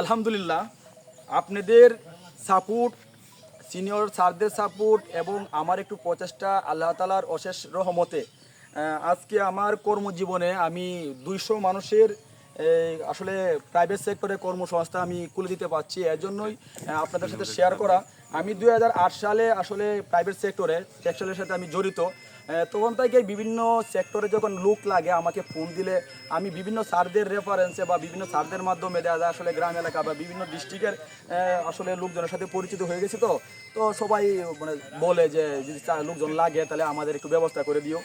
আলহামদুলিল্লাহ, আপনাদের support, senior স্যারদের সাপোর্ট এবং আমার একটু প্রচেষ্টা আল্লাহ তালার অশেষ রহমতে। আজকে আমার কর্মজীবনে আমি দুইশো মানুষের আসলে প্রাইভেট সেক্টরে কর্মসংস্থা আমি খুলে দিতে পারছি। এর জন্যই আপনাদের সাথে শেয়ার করা। আমি দু হাজার আট সালে আসলে প্রাইভেট সেক্টরে টেক্সটাইলের সাথে আমি জড়িত তখন থেকে বিভিন্ন সেক্টরে যখন লুক লাগে, আমাকে ফোন দিলে আমি বিভিন্ন স্যারদের রেফারেন্সে বা বিভিন্ন স্যারদের মাধ্যমে দেওয়া যায় আসলে গ্রাম এলাকা বা বিভিন্ন ডিস্ট্রিক্টের আসলে লোকজনের সাথে পরিচিত হয়ে গেছি তো। তো সবাই মানে বলে যে, যদি লোকজন লাগে তাহলে আমাদের একটু ব্যবস্থা করে দিও।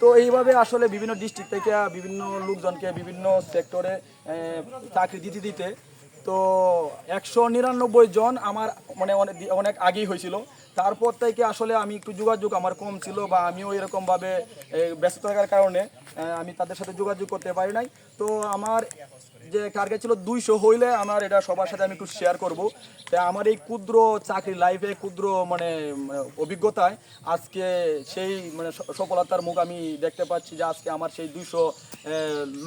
তো এইভাবে আসলে বিভিন্ন ডিস্ট্রিক্ট থেকে বিভিন্ন লোকজনকে বিভিন্ন সেক্টরে চাকরি দিতে দিতে তো একশো নিরানব্বই জন আমার মানে অনেক অনেক আগেই হয়েছিল। তারপর থেকে আসলে আমি একটু যোগাযোগ আমার কম ছিল বা আমিও এরকমভাবে ব্যস্ত থাকার কারণে আমি তাদের সাথে যোগাযোগ করতে পারি নাই। তো আমার যে টার্গেট ছিল দুইশো হইলে আমার এটা সবার সাথে আমি একটু শেয়ার করব। তা আমার এই ক্ষুদ্র চাকরি লাইফে ক্ষুদ্র মানে অভিজ্ঞতায় আজকে সেই মানে সফলতার মুখ আমি দেখতে পাচ্ছি যে আজকে আমার সেই দুইশো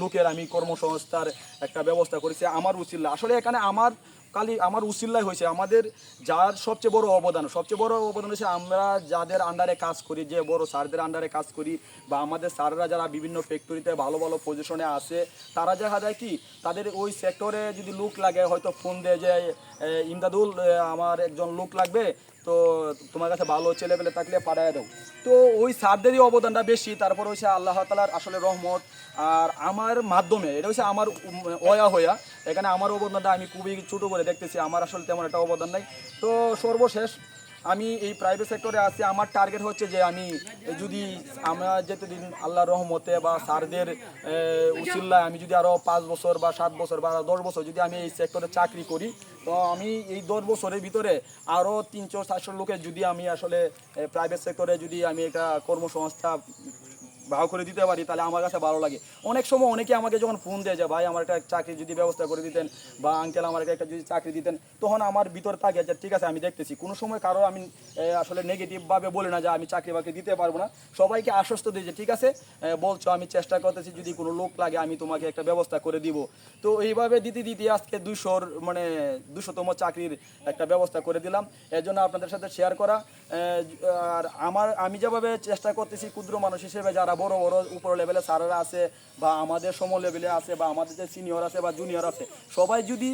লোকের আমি কর্মসংস্থার একটা ব্যবস্থা করেছি। আমার উচিত আসলে এখানে আমার কালি আমার উসিল্লাই হয়েছে। আমাদের যার সবচেয়ে বড় অবদান, সবচেয়ে বড় অবদান হচ্ছে আমরা যাদের আন্ডারে কাজ করি, যে বড় স্যারদের আন্ডারে কাজ করি বা আমাদের স্যাররা যারা বিভিন্ন ফ্যাক্টরিতে ভালো ভালো পজিশনে আসে তারা দেখা যায় কি, তাদের ওই সেক্টরে যদি লুক লাগে, হয়তো ফোন দেয় যে ইমদাদুল আমার একজন লোক লাগবে। তো তোমার কাছে ভালো ছেলে পেলে থাকলে পাঠায় দাও। তো ওই স্যারদেরই অবদানটা বেশি, তারপর হচ্ছে আল্লাহ তালার আসলে রহমত। আর আমার মাধ্যমে, এটা হচ্ছে আমার অয়া হইয়া, এখানে আমার অবদানটা আমি খুবই ছোটো করে দেখতেছি, আমার আসলে তেমন একটা অবদান নাই। তো সর্বশেষ আমি এই প্রাইভেট সেক্টরে আসি আমার টার্গেট হচ্ছে যে আমি যদি আমরা যেতদিন আল্লাহ রহমতে বা স্যারদের উচিল্লায় আমি যদি আরও পাঁচ বছর বা সাত বছর বা দশ বছর যদি আমি এই সেক্টরে চাকরি করি, তো আমি এই দশ বছরের ভিতরে আরও তিনশো, চারশো লোকের যদি আমি আসলে প্রাইভেট সেক্টরে যদি আমি একটা কর্মসংস্থা ভাগ করে দিতে পারি, তাহলে আমার কাছে ভালো লাগে। অনেক সময় অনেকে আমাকে যখন ফোন দেয় যে, ভাই, আমার একটা চাকরি যদি ব্যবস্থা করে দিতেন বা আঙ্কেল আমার একটা যদি চাকরি দিতেন তখন আমার ভিতর থাকে যে, ঠিক আছে, আমি দেখতেছি। কোনো সময় কারও আমি আসলে নেগেটিভভাবে বলি না যে, আমি চাকরি বাকরি দিতে পারব না। সবাইকে আশ্বস্ত দিই যে, ঠিক আছে বলছো, আমি চেষ্টা করতেছি, যদি কোনো লোক লাগে, আমি তোমাকে একটা ব্যবস্থা করে দিব। তো এইভাবে দিতে দিতে আজকে দুশোর মানে দুশোতম চাকরির একটা ব্যবস্থা করে দিলাম। এর জন্য আপনাদের সাথে শেয়ার করা। আর আমার, আমি যেভাবে চেষ্টা করতেছি, ক্ষুদ্র মানুষ হিসেবে যারা বড় বড় উপর লেভেলে স্যারেরা আছে বা আমাদের সম লেভেলে আছে বা আমাদের যে সিনিয়র আছে বা জুনিয়র আছে, সবাই যদি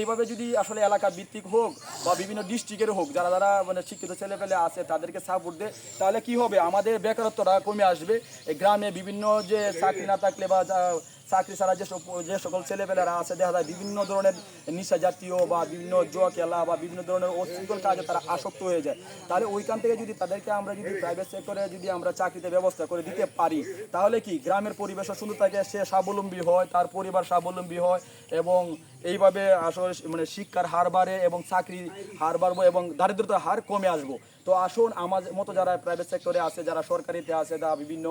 এইভাবে যদি আসলে এলাকা ভিত্তিক হোক বা বিভিন্ন ডিস্ট্রিক্টের হোক, যারা যারা মানে শিক্ষিত ছেলেপেলে আছে তাদেরকে সাপোর্ট দেয়, তাহলে কি হবে? আমাদের বেকারত্বটা কমে আসবে। গ্রামে বিভিন্ন যে চাকরি না থাকলে বা চাকরি ছাড়া যেসব যে সকল ছেলেপেলেরা আছে, দেখা যায় বিভিন্ন ধরনের নিশা জাতীয় বা বিভিন্ন জুয়া খেলা বা বিভিন্ন ধরনের অশৃঙ্খল কাজে তারা আসক্ত হয়ে যায়। তাহলে ওইখান থেকে যদি তাদেরকে আমরা যদি প্রাইভেট সেক্টরে যদি আমরা চাকরিতে ব্যবস্থা করে দিতে পারি, তাহলে কি গ্রামের পরিবেশও সুন্দর থাকে সে স্বাবলম্বী হয়, তার পরিবার স্বাবলম্বী হয় এবং এইভাবে আসলে মানে শিক্ষার হার বাড়ে এবং চাকরি হার বাড়বো এবং দারিদ্রতার হার কমে আসব। তো আসুন, আমার মতো যারা প্রাইভেট সেক্টরে আছে, যারা সরকারিতে আছে যারা বিভিন্ন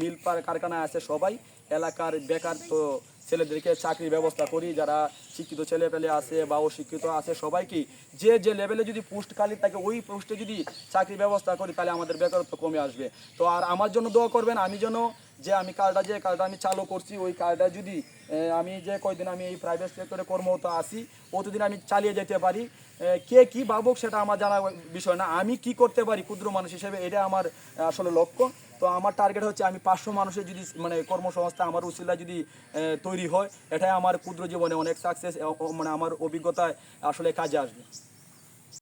মিল কারখানায় আছে, সবাই এলাকার বেকার তো ছেলেদেরকে চাকরির ব্যবস্থা করি, যারা শিক্ষিত ছেলে পেলে আছে বা অশিক্ষিত আছে, সবাইকে যে যে লেভেলে যদি পোস্ট খালি থাকে, ওই পোস্টে যদি চাকরির ব্যবস্থা করি, তাহলে আমাদের বেকারত্ব কমে আসবে। তো আর আমার জন্য দোয়া করবেন, আমি যেন যে, আমি কার্ডটা যে কার্ডটা আমি চালু করছি, ওই কার্ডটা যদি আমি যে কয়দিন আমি এই প্রাইভেট সেক্টরে কর্মরত আছি অতদিন আমি চালিয়ে যেতে পারি। কে কি ভাবুক সেটা আমার জানা বিষয় না। আমি কি করতে পারি ক্ষুদ্র মানুষ হিসেবে, এটা আমার আসলে লক্ষ্য। তো আমার টার্গেট হচ্ছে আমি পাঁচশো মানুষের যদি মানে কর্মসংস্থা আমার উচিলা যদি তৈরি হয়, এটাই আমার ক্ষুদ্র জীবনে অনেক সাকসেস মানে আমার অভিজ্ঞতায় আসলে কাজে আসবে।